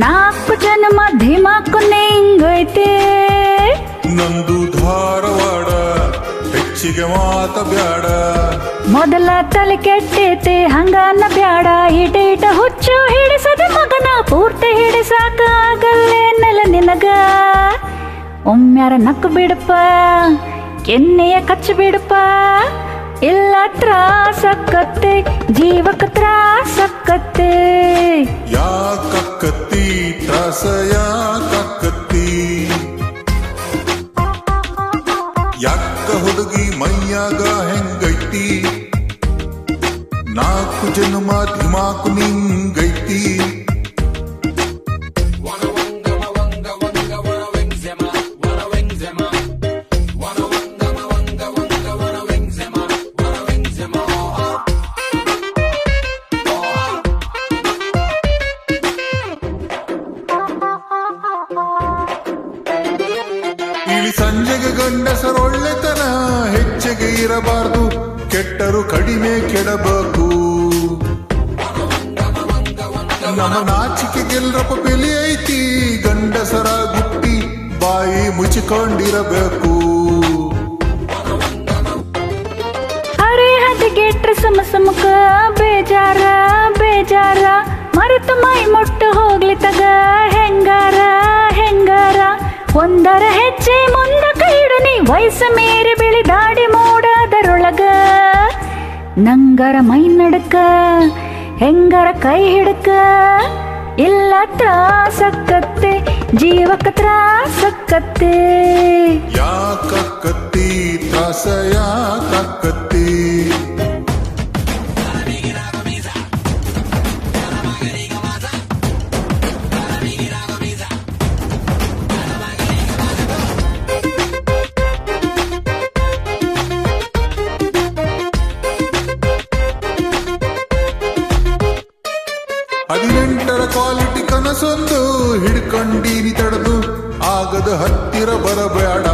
ನಾಲ್ಕು ಜನ್ಮ ಧಿಮಾಕು ನಿಂಗೈತೆ ನಂದು ಧಾರವಾಡ ಹೆಚ್ಚಿಗೆ ಮಾತ ಬ್ಯಾಡ. ಮೊದಲ ತಲೆ ಕೆಟ್ಟೈತೆ ಹಂಗಾನ ಬ್ಯಾಡ. ಇಟ ಇಟ ಹುಚ್ಚು ಹಿಡಿಸದ ಮಗನ ಪೂರ್ತಿ ಹಿಡಿಸಾಕ ನೆಲ ನಿನಗ. ಒಮ್ಮ್ಯಾರ ನಕ್ಕು ಬಿಡಪ್ಪ ಕೆನ್ನೆಯ ಕಚ್ಚು ಬಿಡಪ್ಪ. ಇಲ್ಲ ತ್ರಾಸಕ್ಕತ್ತೆ ಜೀವಕ್ಕೆ ತ್ರಾಸ ಯಾಕಕ್ಕತ್ತಿ ಯಾಕ ಹುಡುಗಿ ಮೈಯಾಗ ಹೆಂಗೈತಿ? ನಾಲ್ಕು ಜನ್ಮ ಧಿಮಾಕು ನಿಂಗೈತಿ ಗಂಡಸರೊಳ್ಳೆತನ ಹೆಚ್ಚಿಗೆ ಇರಬಾರದು, ಕೆಟ್ಟರು ಕಡಿಮೆ ಕೆಡಬೇಕು. ನಮ್ಮ ನಾಚಿಕೆಗೆಲ್ಲರಪ್ಪ ಬೆಲೆ ಐತಿ, ಗಂಡಸರ ಗುಟ್ಟಿ ಬಾಯಿ ಮುಚ್ಚಿಕೊಂಡಿರಬೇಕು. ಅರೆ ಸಮ ಸಮಕ, ಬೇಜಾರ ಬೇಜಾರ. ಮರೆತು ಮೈ ಮುಟ್ಟು ಹೋಗ್ಲಿ ತಗ, ಹೆಂಗಾರ ಹೆಂಗಾರ. ಒಂದರ ಹೆಜ್ಜೆ ಮುಂದ ಕೈಡು ನೀ ವಯಸ್ಸು ಮೀರಿ ಬಿಳಿ ದಾಡಿ ಮೂಡದರೊಳಗ ನಂಗರ ಮೈ ನಡಕ ಹೆಂಗರ ಕೈ ಹಿಡಕ ಇಲ್ಲ ತ್ರಾಸಕ್ಕತ್ತೆ ಜೀವಕ್ಕ ತ್ರಾಸಕ್ಕತ್ತೆ ಯಾಕಕ್ಕತ್ತಿ ತ್ರಾಸ ಯಾಕಕ್ಕತ್ತಿ ಕನಸೊಂದು ಹಿಡ್ಕೊಂಡೀನಿ ತಡೆದು, ಆಗದ ಹತ್ತಿರ ಬರಬೇಡ.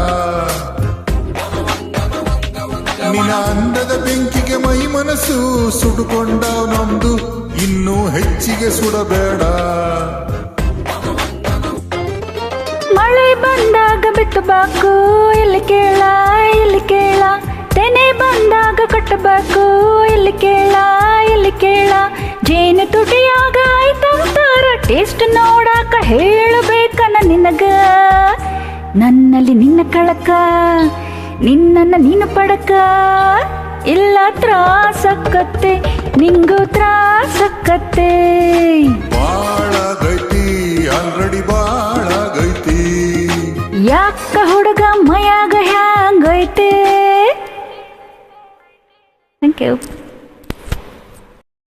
ನಿನ್ನ ಅಂದದ ಬೆಂಕಿಗೆ ಮೈ ಮನಸ್ಸು ಸುಡುಕೊಂಡ ನಮ್ದು, ಇನ್ನೂ ಹೆಚ್ಚಿಗೆ ಸುಡಬೇಡ. ಮಳೆ ಬಂದಾಗ ಬಿತ್ತಬೇಕು ಇಲ್ಲಿ ಕೇಳ ಇಲ್ಲಿ ಕೇಳ. ತೆನೆ ಬಂದಾಗ ಕಟ್ಟಬೇಕು ಇಲ್ಲಿ ಕೇಳ ಇಲ್ಲಿ ಕೇಳ. ಜೇನು ತುಟಿಯಾಗ ಆಯ್ತಂತಾರ ಟೇಸ್ಟ್ ನೋಡಾಕ ಹೇಳಬೇಕನ ನಿನಗ? ನನ್ನಲ್ಲಿ ನಿನ್ನ ಕಳಕ ನಿನ್ನನ್ನ ನೀನು ಪಡಕ. ಇಲ್ಲ ತ್ರಾಸಕ್ಕತ್ತೆ ನಿಂಗೂ ತ್ರಾಸಕ್ಕತ್ತೆ. ಬಾಳಗೈತಿ ಆಲ್ರೆಡಿ ಬಾಳಗೈತಿ. ಯಾಕ ಹುಡುಗ ಮಯಾಗ ಹ್ಯಾಂಗೈತೆ? Thank you